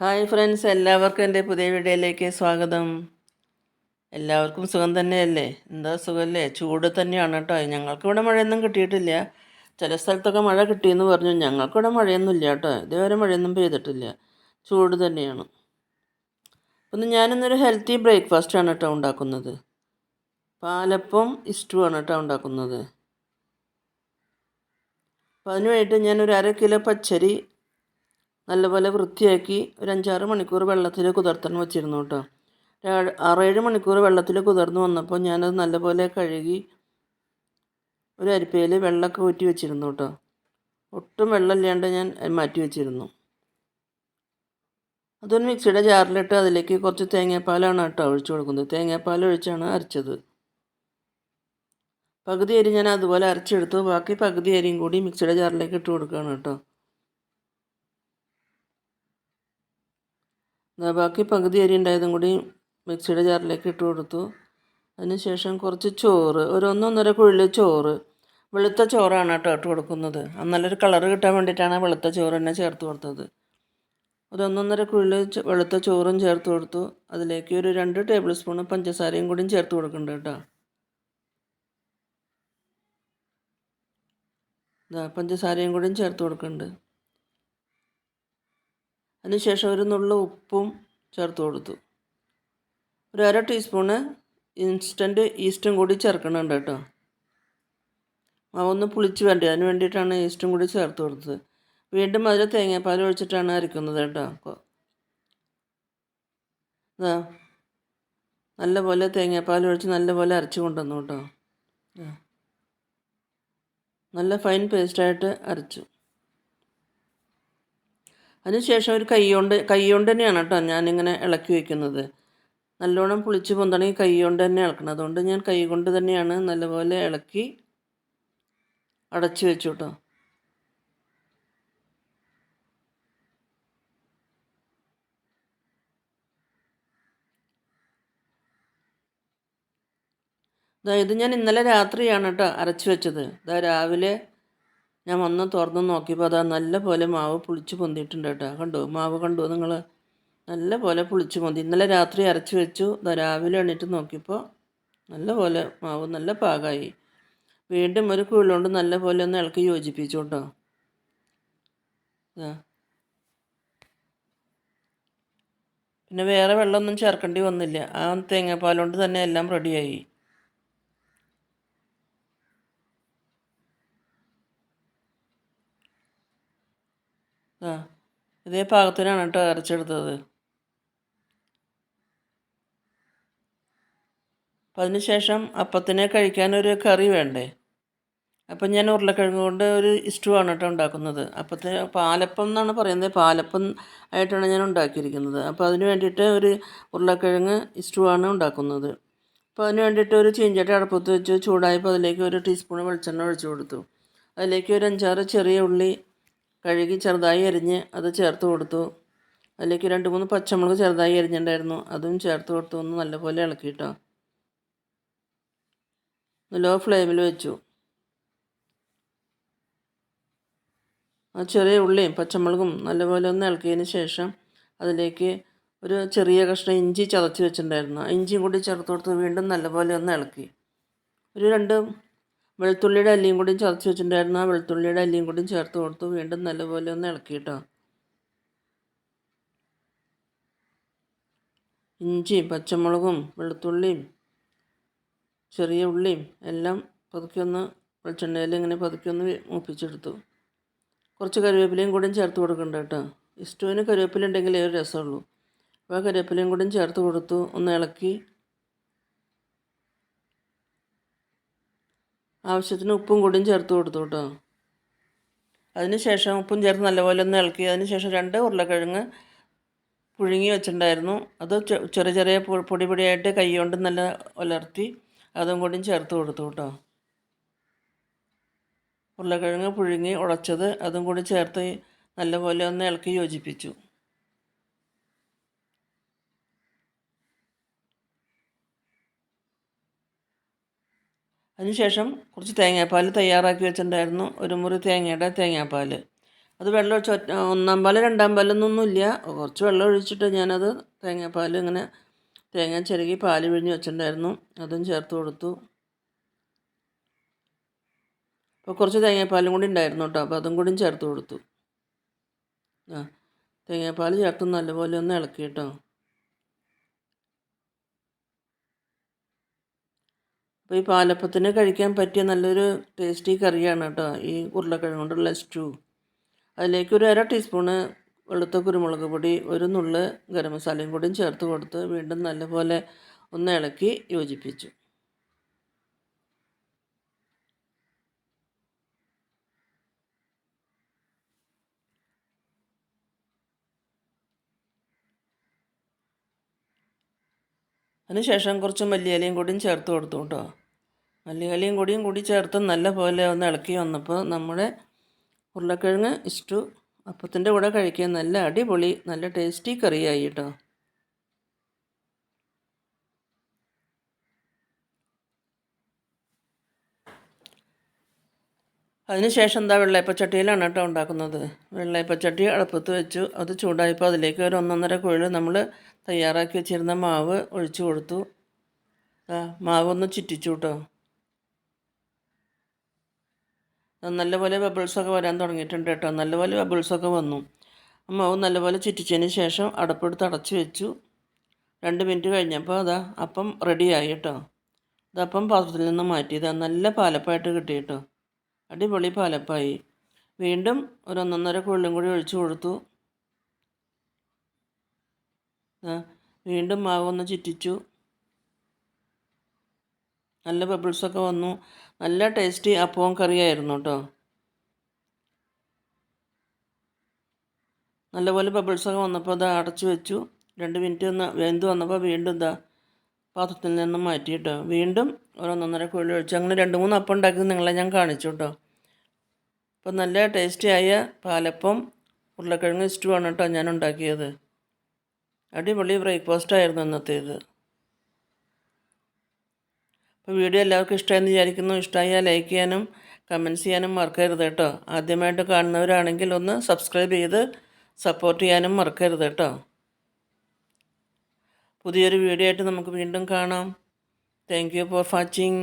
Hi friends എല്ലാവർക്കും എന്റെ പുതിയ വീഡിയോയിലേക്ക് സ്വാഗതം. എല്ലാവർക്കും സുഖം തന്നെയല്ലേ? എന്താ സുഖമല്ലേ? ചൂട് തന്നെയാണ് കേട്ടോ. ഞങ്ങൾക്കിവിടെ മഴയൊന്നും കിട്ടിയിട്ടില്ല. ചില സ്ഥലത്തൊക്കെ മഴ കിട്ടിയെന്ന് പറഞ്ഞു. ഞങ്ങൾക്കിവിടെ മഴയൊന്നും ഇല്ല കേട്ടോ. ഇതുവരെ മഴയൊന്നും പെയ്തിട്ടില്ല. ചൂട് തന്നെയാണ്. ഒന്ന് ഞാനിന്നൊരു ഹെൽത്തി ബ്രേക്ക്ഫാസ്റ്റാണ് കേട്ടോ ഉണ്ടാക്കുന്നത്. പാലപ്പം ഇഷ്ടമാണ് കേട്ടോ ഉണ്ടാക്കുന്നത്. അപ്പോൾ അതിന് വേണ്ടിയിട്ട് ഞാനൊരു അര കിലോ പച്ചരി നല്ലപോലെ വൃത്തിയാക്കി ഒരു അഞ്ചാറ് മണിക്കൂർ വെള്ളത്തിൽ കുതിർത്തണം വെച്ചിരുന്നു കേട്ടോ. ആറേഴ് മണിക്കൂർ വെള്ളത്തിൽ കുതിർന്ന് വന്നപ്പോൾ ഞാനത് നല്ലപോലെ കഴുകി ഒരു അരിപ്പയിൽ വെള്ളമൊക്കെ ഊറ്റി വെച്ചിരുന്നു കേട്ടോ. ഒട്ടും വെള്ളമില്ലാണ്ട് ഞാൻ മാറ്റി വെച്ചിരുന്നു. അതൊരു മിക്സിയുടെ ജാറിലിട്ട് അതിലേക്ക് കുറച്ച് തേങ്ങാപ്പാലാണ് കേട്ടോ ഒഴിച്ചു കൊടുക്കുന്നത്. തേങ്ങാപ്പാൽ ഒഴിച്ചാണ് അരച്ചത്. പകുതി അരി ഞാൻ അതുപോലെ അരച്ചെടുത്തു. ബാക്കി പകുതി അരിയും കൂടി മിക്സിയുടെ ജാറിലേക്ക് ഇട്ട് കൊടുക്കുകയാണ് കേട്ടോ. ബാക്കി പകുതി അരി ഉണ്ടായതും കൂടി മിക്സിയുടെ ജാറിലേക്ക് ഇട്ട് കൊടുത്തു. അതിനുശേഷം കുറച്ച് ചോറ് ഒരു ഒന്നൊന്നര കുഴിൽ ചോറ്. വെളുത്ത ചോറാണ് കേട്ടോ ഇട്ട് കൊടുക്കുന്നത്. നല്ലൊരു കളർ കിട്ടാൻ വേണ്ടിയിട്ടാണ് വെളുത്ത ചോറ് തന്നെ ചേർത്ത് കൊടുത്തത്. ഒരു ഒന്നൊന്നര കുഴിൽ വെളുത്ത ചോറും ചേർത്ത് കൊടുത്തു. അതിലേക്ക് ഒരു രണ്ട് ടേബിൾ സ്പൂൺ പഞ്ചസാരയും കൂടിയും ചേർത്ത് കൊടുക്കുന്നുണ്ട് കേട്ടോ. പഞ്ചസാരയും കൂടിയും ചേർത്ത് കൊടുക്കുന്നുണ്ട്. അതിനുശേഷം ഒരു നുള്ള ഉപ്പും ചേർത്ത് കൊടുത്തു. ഒരു അര ടീസ്പൂണ് ഇൻസ്റ്റന്റ് ഈസ്റ്റും കൂടി ചേർക്കണുണ്ട് കേട്ടോ. മാവൊന്ന് പുളിച്ച് വേണ്ടി അതിന് വേണ്ടിയിട്ടാണ് ഈസ്റ്റും കൂടി ചേർത്ത് കൊടുത്തത്. വീണ്ടും അതിൽ തേങ്ങാപ്പാൽ ഒഴിച്ചിട്ടാണ് അരക്കുന്നത് കേട്ടോ. ഇതാ നല്ലപോലെ തേങ്ങാപ്പാൽ ഒഴിച്ച് നല്ലപോലെ അരച്ച് കൊണ്ടുവന്നു കേട്ടോ. നല്ല ഫൈൻ പേസ്റ്റായിട്ട് അരച്ചു. അതിനുശേഷം ഒരു കൈകൊണ്ട് കൈകൊണ്ട് തന്നെയാണ് കേട്ടോ ഞാനിങ്ങനെ ഇളക്കി വയ്ക്കുന്നത് നല്ലോണം പുളിച്ച് പൊന്തണമെങ്കിൽ കൈകൊണ്ട് തന്നെ ഇളക്കണം. അതുകൊണ്ട് ഞാൻ കൈ കൊണ്ട് തന്നെയാണ് നല്ലപോലെ ഇളക്കി അടച്ചു വെച്ചു കേട്ടോ. ഇത് ഞാൻ ഇന്നലെ രാത്രിയാണ് കേട്ടോ അരച്ചു വെച്ചത്. ഇതാ രാവിലെ ഞാൻ വന്ന് തുറന്ന് നോക്കിയപ്പോൾ അതാ നല്ല പോലെ മാവ് പുളിച്ച് പൊന്തിയിട്ടുണ്ട് കേട്ടോ. കണ്ടോ? മാവ് കണ്ടോ നിങ്ങൾ നല്ല പോലെ പുളിച്ച് പൊന്തി. ഇന്നലെ രാത്രി അരച്ച് വെച്ചു. രാവിലെ എണീറ്റ് നോക്കിയപ്പോൾ നല്ല പോലെ മാവ് നല്ല പാകമായി വീണ്ടും ഒരു കുഴിലുകൊണ്ട് നല്ല പോലെ ഒന്ന് ഇളക്കി യോജിപ്പിച്ചു കേട്ടോ. പിന്നെ വേറെ വെള്ളമൊന്നും ചേർക്കേണ്ടി വന്നില്ല. ആ തേങ്ങാപ്പാൽ കൊണ്ട് തന്നെ എല്ലാം റെഡിയായി. ആ ഇതേ പാകത്തിനാണ് കേട്ടോ അരച്ചെടുത്തത്. അപ്പം അതിന് ശേഷം അപ്പത്തിനെ കഴിക്കാനൊരു കറി വേണ്ടേ? അപ്പം ഞാൻ ഉരുളക്കിഴങ്ങ് കൊണ്ട് ഒരു ഇസ്റ്റു ആണ് കേട്ടോ ഉണ്ടാക്കുന്നത്. അപ്പത്തിന് പാലപ്പം എന്നാണ് പറയുന്നത് പാലപ്പം ആയിട്ടാണ് ഞാൻ ഉണ്ടാക്കിയിരിക്കുന്നത്. അപ്പോൾ അതിന് വേണ്ടിയിട്ട് ഒരു ഉരുളക്കിഴങ്ങ് ഇസ്റ്റു ആണ് ഉണ്ടാക്കുന്നത്. അപ്പോൾ അതിന് വേണ്ടിയിട്ട് ഒരു ചീഞ്ചട്ടി അടുപ്പത്ത് വെച്ച് ചൂടായപ്പോൾ അതിലേക്ക് ഒരു ടീസ്പൂൺ വെളിച്ചെണ്ണ ഒഴിച്ചു കൊടുത്തു. അതിലേക്ക് ഒരു അഞ്ചാറ് ചെറിയ ഉള്ളി കഴുകി ചെറുതായി അരിഞ്ഞ് അത് ചേർത്ത് കൊടുത്തു. അതിലേക്ക് രണ്ട് മൂന്ന് പച്ചമുളക് ചെറുതായി അരിഞ്ഞിട്ടുണ്ടായിരുന്നു. അതും ചേർത്ത് കൊടുത്തു. ഒന്ന് നല്ലപോലെ ഇളക്കിയിട്ടോ. ലോ ഫ്ലെയിമിൽ വെച്ചു. ആ ചെറിയ ഉള്ളിയും പച്ചമുളകും നല്ലപോലെ ഒന്ന് ഇളക്കിയതിന് ശേഷം അതിലേക്ക് ഒരു ചെറിയ കഷ്ണം ഇഞ്ചി ചതച്ച് വെച്ചിട്ടുണ്ടായിരുന്നു. ഇഞ്ചിയും കൂടി ചേർത്ത് കൊടുത്ത് വീണ്ടും നല്ലപോലെ ഒന്ന് ഇളക്കി. ഒരു രണ്ട് വെളുത്തുള്ളിയുടെ അല്ലിയും കൂടി ചതച്ച് വെച്ചിട്ടുണ്ടായിരുന്നു. ആ വെളുത്തുള്ളിയുടെ അല്ലിയും കൂടി ചേർത്ത് കൊടുത്തു. വീണ്ടും നല്ലപോലെ ഒന്ന് ഇളക്കി കേട്ടോ ഇഞ്ചി പച്ചമുളകും വെളുത്തുള്ളിയും ചെറിയ ഉള്ളിയും എല്ലാം പതുക്കിയൊന്ന് വെളിച്ചെണ്ണയിൽ ഇങ്ങനെ പതുക്കിയൊന്ന് മൂപ്പിച്ചെടുത്തു. കുറച്ച് കറിവേപ്പിലയും കൂടി ചേർത്ത് കൊടുക്കണ്ട കേട്ടോ ഇഷ്ടവിന് കറിവേപ്പില ഉണ്ടെങ്കിലേ ഒരു രസമുള്ളൂ. അപ്പോൾ കറിവേപ്പിലയും കൂടി ചേർത്ത് കൊടുത്തു. ഒന്ന് ഇളക്കി. ആവശ്യത്തിന് ഉപ്പും കൂടിയും ചേർത്ത് കൊടുത്തു കേട്ടോ അതിനുശേഷം ഉപ്പും ചേർത്ത് നല്ലപോലെ ഒന്ന് ഇളക്കി. അതിന് ശേഷം രണ്ട് ഉരുളക്കിഴങ്ങ് പുഴുങ്ങി വെച്ചിട്ടുണ്ടായിരുന്നു. അത് ചെറിയ ചെറിയ പൊടി പൊടിയായിട്ട് കൈ കൊണ്ട് നല്ല ഉലർത്തി അതും കൂടിയും ചേർത്ത് കൊടുത്തു കേട്ടോ ഉരുളക്കിഴങ്ങ് പുഴുങ്ങി ഉടച്ചത് അതും കൂടി ചേർത്ത് നല്ലപോലെ ഒന്ന് ഇളക്കി യോജിപ്പിച്ചു. അതിനുശേഷം കുറച്ച് തേങ്ങാപ്പാൽ തയ്യാറാക്കി വെച്ചിട്ടുണ്ടായിരുന്നു. ഒരു മുറി തേങ്ങയുടെ തേങ്ങാപ്പാൽ. അത് വെള്ളം ഒഴിച്ച് ഒന്നാം പാൽ രണ്ടാം പാലൊന്നൊന്നുമില്ല കുറച്ച് വെള്ളം ഒഴിച്ചിട്ട് ഞാനത് തേങ്ങാപ്പാൽ ഇങ്ങനെ തേങ്ങ ചിരകി പാൽ പിഴിഞ്ഞ് വെച്ചിട്ടുണ്ടായിരുന്നു. അതും ചേർത്ത് കൊടുത്തു. അപ്പോൾ കുറച്ച് തേങ്ങാപ്പാലും കൂടി ഉണ്ടായിരുന്നു കേട്ടോ. അപ്പോൾ അതും കൂടി ചേർത്ത് കൊടുത്തു. ആ തേങ്ങാപ്പാൽ ചേർത്ത് നല്ലപോലെ ഒന്ന് ഇളക്കി കേട്ടോ. അപ്പോൾ ഈ പാലപ്പത്തിന് കഴിക്കാൻ പറ്റിയ നല്ലൊരു ടേസ്റ്റി കറിയാണ് കേട്ടോ ഈ ഉരുളക്കിഴങ്ങ് കൊണ്ടുള്ള സ്റ്റൂ അതിലേക്ക് ഒരു അര ടീസ്പൂണ് വെളുത്ത കുരുമുളക് പൊടി ഒരു നുള്ള് ഗരം മസാലയും കൂടിയും ചേർത്ത് കൊടുത്ത് വീണ്ടും നല്ലപോലെ ഒന്ന് ഇളക്കി യോജിപ്പിച്ചു. അതിനുശേഷം കുറച്ച് മല്ലിയിലയും കൂടിയും ചേർത്ത് കൊടുത്തു കേട്ടോ. മല്ലിയിലയും കൂടിയും കൂടി ചേർത്ത് നല്ല പോലെ ഒന്ന് ഇളക്കി വന്നപ്പോൾ നമ്മുടെ ഉരുളക്കിഴങ്ങ് ഇഷ്ടു അപ്പത്തിന്റെ കൂടെ കഴിക്കാൻ നല്ല അടിപൊളി നല്ല ടേസ്റ്റി കറിയായി കേട്ടോ. അതിനുശേഷം എന്താ വെള്ളയപ്പച്ചട്ടിയിലാണ് കേട്ടോ ഉണ്ടാക്കുന്നത്. വെള്ളയപ്പച്ചട്ടി അടുപ്പത്ത് വെച്ചു. അത് ചൂടായപ്പോൾ അതിലേക്ക് ഒരു ഒന്നൊന്നര കുഴൽ നമ്മൾ തയ്യാറാക്കി വെച്ചിരുന്ന മാവ് ഒഴിച്ചു കൊടുത്തു. മാവ് ഒന്ന് ചുറ്റിച്ചു കേട്ടോ. നല്ലപോലെ ബബിൾസൊക്കെ വരാൻ തുടങ്ങിയിട്ടുണ്ട് കേട്ടോ. നല്ലപോലെ ബബിൾസൊക്കെ വന്നു. മാവ് നല്ലപോലെ ചുറ്റിച്ചതിന് ശേഷം അടപ്പെടുത്ത് അടച്ച് വെച്ചു. രണ്ട് മിനിറ്റ് കഴിഞ്ഞപ്പോൾ അതാ അപ്പം റെഡിയായി കേട്ടോ. ഇതപ്പം പാത്രത്തിൽ നിന്ന് മാറ്റിയതാ. നല്ല പാലപ്പായിട്ട് കിട്ടി കേട്ടോ. അടിപൊളി പാലപ്പായി. വീണ്ടും ഒരു ഒന്നൊന്നര കുള്ളും കൂടി ഒഴിച്ചു കൊടുത്തു. വീണ്ടും മാവ് മാവൊന്ന് ചുറ്റിച്ചു. നല്ല ബബിൾസൊക്കെ വന്നു. നല്ല ടേസ്റ്റി അപ്പവും കറിയായിരുന്നു കേട്ടോ നല്ലപോലെ ബബിൾസൊക്കെ വന്നപ്പോൾ അത് അടച്ചു വെച്ചു. രണ്ട് മിനിറ്റ് ഒന്ന് വെന്ത് വന്നപ്പോൾ വീണ്ടും ഇതാ പാത്രത്തിൽ നിന്നും മാറ്റി കേട്ടോ വീണ്ടും ഓരോന്നൊന്നര കുഴി ഒഴിച്ചു. അങ്ങനെ രണ്ട് മൂന്ന് അപ്പം ഉണ്ടാക്കി നിങ്ങളെ ഞാൻ കാണിച്ചു കേട്ടോ അപ്പോൾ നല്ല ടേസ്റ്റിയായ പാലപ്പം ഉരുളക്കിഴങ്ങ് സ്റ്റൂ കേട്ടോ ഞാൻ ഉണ്ടാക്കിയത്. അടിപൊളി ബ്രേക്ക്ഫാസ്റ്റ് ആയിരുന്നു ഇന്നത്തേത് വീഡിയോ എല്ലാവർക്കും ഇഷ്ടമായെന്ന് വിചാരിക്കുന്നു. ഇഷ്ടമായാൽ ലൈക്ക് ചെയ്യാനും കമന്റ്സ് ചെയ്യാനും മറക്കരുത് കേട്ടോ. ആദ്യമായിട്ട് കാണുന്നവരാണെങ്കിൽ ഒന്ന് സബ്സ്ക്രൈബ് ചെയ്ത് സപ്പോർട്ട് ചെയ്യാനും മറക്കരുത് കേട്ടോ. പുതിയൊരു വീഡിയോ ആയിട്ട് നമുക്ക് വീണ്ടും കാണാം. Thank you for watching